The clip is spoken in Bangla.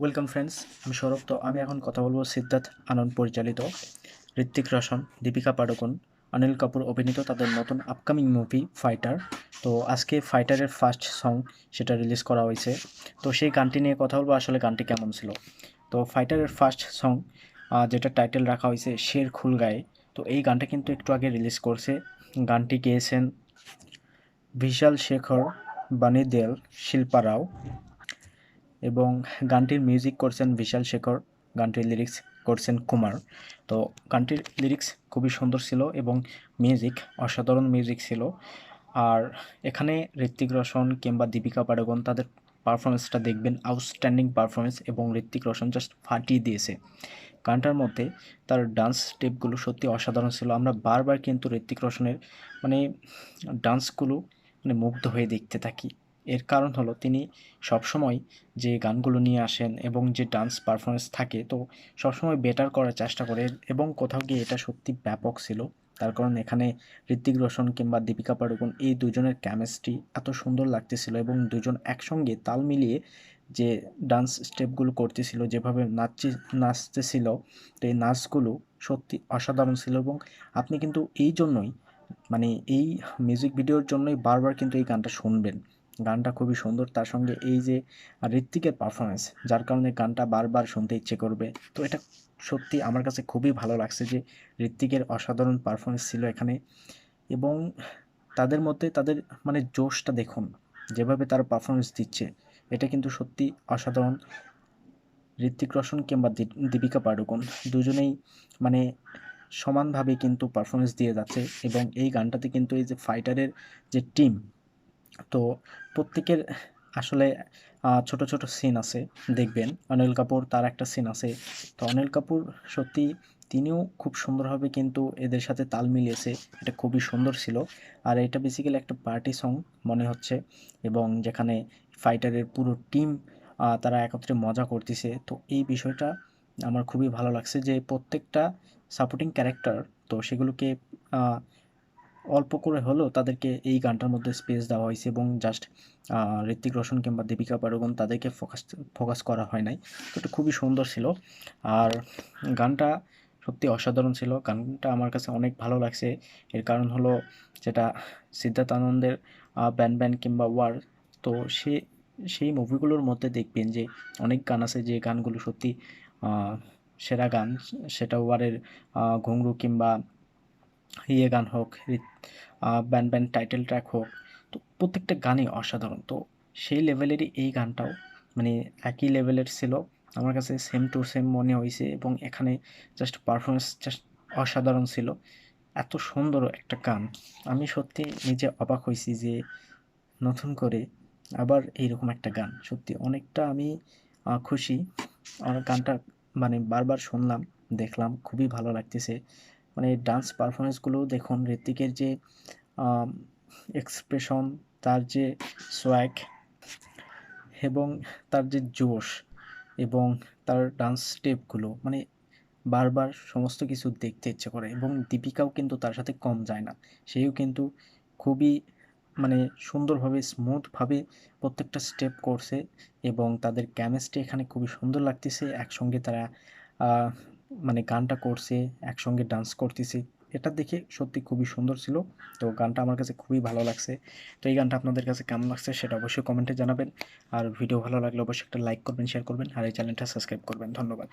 ওয়েলকাম ফ্রেন্ডস আমি সৌরভ তো আমি এখন কথা বলব সিদ্ধার্থ আনন্দ পরিচালিত ঋত্বিক রোশন, দীপিকা পাডুকোন, অনিল কাপুর অভিনীত তাদের নতুন আপকামিং মুভি ফাইটার তো আজকে ফাইটারের ফার্স্ট সং সেটা রিলিজ করা হয়েছে। তো সেই গানটি নিয়ে কথা বলব, আসলে গানটি কেমন ছিল। তো ফাইটারের ফার্স্ট সং যেটা টাইটেল রাখা হয়েছে, শের খুল গায়ে। তো এই গানটা কিন্তু একটু আগে রিলিজ করছে। গানটি গেয়েছেন বিশাল শেখর বানি দেল, শিল্পা রাও। এবং গানটির মিউজিক করছেন বিশাল শেখর, গানটির লিরিক্স করছেন কুমার। তো গানটির লিরিক্স খুবই সুন্দর ছিল এবং মিউজিক অসাধারণ মিউজিক ছিল। আর এখানে ঋত্বিক রোশন কিংবা দীপিকা পাডুকোন তাদের পারফরমেন্সটা দেখবেন আউটস্ট্যান্ডিং পারফরমেন্স এবং ঋত্বিক রোশন জাস্ট ফাটিয়ে দিয়েছে। গানটার মধ্যে তার ডান্স স্টেপগুলো সত্যি অসাধারণ ছিল। আমরা বারবার কিন্তু ঋত্বিক রোশনের মানে ডান্সগুলো মানে মুগ্ধ হয়ে দেখতে থাকি। এর কারণ হলো তিনি সবসময় যে গানগুলো নিয়ে আসেন এবং যে ডান্স পারফরমেন্স থাকে, তো সবসময় বেটার করার চেষ্টা করে এবং কোথাও গিয়ে এটা সত্যি ব্যাপক ছিল। তার কারণ এখানে ঋত্বিক রোশন কিংবা দীপিকা পাডুকোন এই দুজনের কেমিস্ট্রি এত সুন্দর লাগতেছিল এবং দুজন একসঙ্গে তাল মিলিয়ে যে ডান্স স্টেপগুলো করতেছিল, যেভাবে নাচছে, নাচতেছিল, তো এই নাচগুলো সত্যি অসাধারণ ছিল এবং আপনি কিন্তু এই জন্যই মানে এই মিউজিক ভিডিওর জন্যই বারবার কিন্তু এই গানটা শুনবেন। গানটা খুবই সুন্দর। তার সঙ্গে এই যে ঋত্বিকের পারফরমেন্স যার কারণে গানটা বারবার শুনতে ইচ্ছে করবে। তো এটা সত্যি আমার কাছে খুবই ভালো লাগছে যে, ঋত্বিকের অসাধারণ পারফরমেন্স ছিল এখানে। এবং তাদের মধ্যে তাদের মানে জোশটা দেখুন, যেভাবে তারা পারফরমেন্স দিচ্ছে, এটা কিন্তু সত্যি অসাধারণ। ঋত্বিক রোশন কিংবা দীপিকা পাডুকোন দুজনেই মানে সমানভাবে কিন্তু পারফরমেন্স দিয়ে যাচ্ছে। এবং এই গানটাতে কিন্তু এই যে ফাইটারের যে টিম তো প্রত্যেকের আসলে ছোট ছোট সিন আছে, দেখবেন। অনিল কাপুর তার একটা সিন আছে। তো অনিল কাপুর সত্যি তিনিও খুব সুন্দরভাবে কিন্তু এদের সাথে তাল মিলিয়েছে। এটা খুবই সুন্দর ছিল। আর এটা বেসিক্যালি একটা পার্টি সং মনে হচ্ছে। এবং যেখানে ফাইটারের পুরো টিম তারা একত্রে মজা করতেছে। তো এই বিষয়টা আমার খুবই ভালো লাগছে যে প্রত্যেকটা সাপোর্টিং ক্যারেক্টার তো সেগুলোকে অল্প করে হলেও তাদেরকে এই গানটার মধ্যে স্পেস দেওয়া হয়েছে এবং জাস্ট ঋত্বিক রোশন কিংবা দীপিকা পাড়ুকোন তাদেরকে ফোকাস ফোকাস করা হয় নাই। তো এটা খুবই সুন্দর ছিল। আর গানটা সত্যি অসাধারণ ছিল। গানটা আমার কাছে অনেক ভালো লাগছে। এর কারণ হলো যেটা সিদ্ধার্থ আনন্দের ব্যান ব্যান কিংবা ওয়ার, তো সে, সেই মুভিগুলোর মধ্যে দেখবেন যে অনেক গান আছে যে গানগুলো সত্যি সেরা গান। সেটা ওয়ারের ঘুংরু কিংবা ইয়ে গান হোক ব্যান্ড ব্যান্ড টাইটেল ট্র্যাক হোক, তো প্রত্যেকটা গানই অসাধারণ। তো সেই লেভেলেরই এই গানটাও মানে একই লেভেলের ছিল। আমার কাছে সেম টু সেম মনে হয়েছে এবং এখানে জাস্ট পারফরমেন্স জাস্ট অসাধারণ ছিল। এত সুন্দর একটা গান। আমি সত্যি নিজে অবাক হয়েছি যে নতুন করে আবার এইরকম একটা গান। সত্যি অনেকটা আমি খুশি। আমার গানটা মানে বারবার শুনলাম, দেখলাম, খুবই ভালো লাগতেছে। মানে ডান্স পারফরমেন্সগুলো দেখুন ঋত্বিকের যে এক্সপ্রেশন তার যে সোয়াগ এবং তার যে জোশ এবং তার ডান্স স্টেপগুলো মানে বারবার সমস্ত কিছু দেখতে ইচ্ছে করে এবং দীপিকাও কিন্তু তার সাথে কম যায় না। সেও কিন্তু খুবই মানে সুন্দরভাবে স্মুথভাবে প্রত্যেকটা স্টেপ করছে এবং তাদের কেমিস্ট্রি এখানে খুবই সুন্দর লাগতেছে। একসঙ্গে তারা মানে গানটা করছে, একসঙ্গে ডান্স করতেছে, এটা দেখে সত্যি খুবই সুন্দর ছিল। তো গানটা আমার কাছে খুবই ভালো লাগছে। তো এই গানটা আপনাদের কাছে কেমন লাগছে সেটা অবশ্যই কমেন্টে জানাবেন। আর ভিডিও ভালো লাগলে অবশ্যই একটা লাইক করবেন শেয়ার করবেন, আর এই চ্যানেলটা সাবস্ক্রাইব করবেন। ধন্যবাদ।